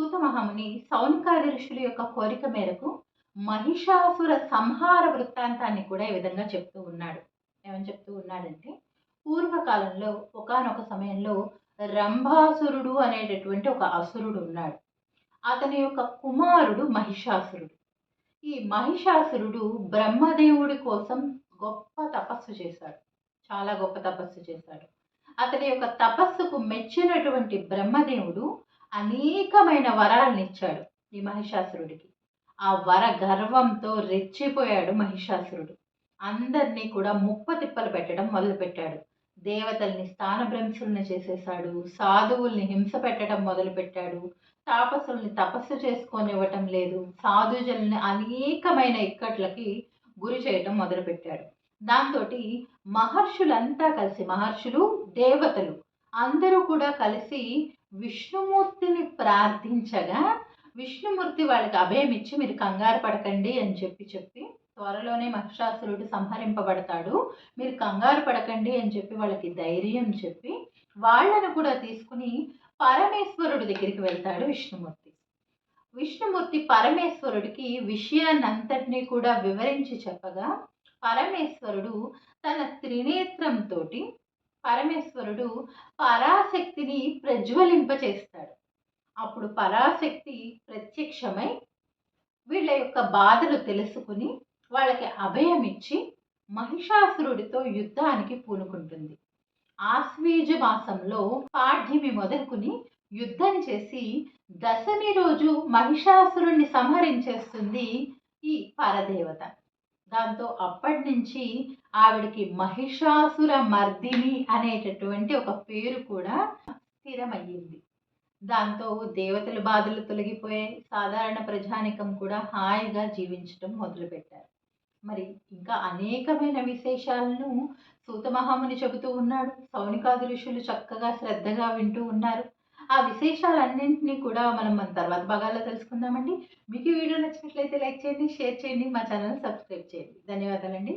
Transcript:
సూత మహాముని సౌనికాది ఋషుల యొక్క కోరిక మేరకు మహిషాసుర సంహార వృత్తాంతాన్ని కూడా ఈ విధంగా చెప్తూ ఉన్నాడు. ఏమని చెప్తూ ఉన్నాడంటే పూర్వకాలంలో ఒకనొక సమయంలో రంభాసురుడు అనేటటువంటి ఒక అసురుడు ఉన్నాడు. అతని యొక్క కుమారుడు మహిషాసురుడు. ఈ మహిషాసురుడు బ్రహ్మదేవుడి కోసం గొప్ప తపస్సు చేశాడు. చాలా గొప్ప తపస్సు చేశాడు. అతని యొక్క తపస్సుకు మెచ్చినటువంటి బ్రహ్మదేవుడు అనేకమైన వరాలను ఇచ్చాడు ఈ మహిషాసురుడికి. ఆ వర గర్వంతో రెచ్చిపోయాడు మహిషాసురుడు. అందరినీ కూడా ముప్ప తిప్పలు పెట్టడం మొదలుపెట్టాడు. దేవతల్ని స్థానభ్రంశుల్ని చేసేశాడు సాధువుల్ని హింస పెట్టడం మొదలుపెట్టాడు తాపసుల్ని తపస్సు చేసుకొనివ్వటం లేదు సాధుజల్ని అనేకమైన ఇక్కట్లకి గురి చేయటం మొదలుపెట్టాడు. దాంతో మహర్షులంతా కలిసి మహర్షులు దేవతలు అందరూ కూడా కలిసి విష్ణుమూర్తిని ప్రార్థించగా విష్ణుమూర్తి వాళ్ళకి అభయం ఇచ్చి మీరు కంగారు పడకండి అని చెప్పి చెప్పి త్వరలోనే మహిషాసురుడు సంహరింపబడతాడు. మీరు కంగారు పడకండి అని చెప్పి వాళ్ళకి ధైర్యం చెప్పి వాళ్ళను కూడా తీసుకుని పరమేశ్వరుడి దగ్గరికి వెళ్తాడు విష్ణుమూర్తి. విష్ణుమూర్తి పరమేశ్వరుడికి విషయాన్నంతటినీ కూడా వివరించి చెప్పగా పరమేశ్వరుడు తన త్రినేత్రంతో పరమేశ్వరుడు పరాశక్తిని ప్రజ్వలింపచేస్తాడు. అప్పుడు పరాశక్తి ప్రత్యక్షమై వీళ్ళ యొక్క బాధలు తెలుసుకుని వాళ్ళకి అభయం ఇచ్చి మహిషాసురుడితో యుద్ధానికి పూనుకుంటుంది. ఆశ్వీజ మాసంలో పాఠ్యమి మొదలుకుని యుద్ధం చేసి దశమి రోజు మహిషాసురుణ్ణి సంహరించేస్తుంది ఈ పరదేవత. దాంతో అప్పటి నుంచి ఆవిడకి మహిషాసుర మర్దిని అనేటటువంటి ఒక పేరు కూడా స్థిరమయ్యింది. దాంతో దేవతల బాధలు తొలగిపోయాయి సాధారణ ప్రజానికం కూడా హాయిగా జీవించడం మొదలుపెట్టారు. మరి ఇంకా అనేకమైన విశేషాలను సూతమహాముని చెబుతూ ఉన్నాడు. సౌనికాది ఋషులు చక్కగా శ్రద్ధగా వింటూ ఉన్నారు. ఆ విశేషాలన్నింటినీ కూడా మనం మన తర్వాత భాగాల్లో తెలుసుకుందామండి. మీకు ఈ వీడియో నచ్చినట్లయితే లైక్ చేయండి షేర్ చేయండి మా ఛానల్ సబ్స్క్రైబ్ చేయండి. ధన్యవాదాలండి.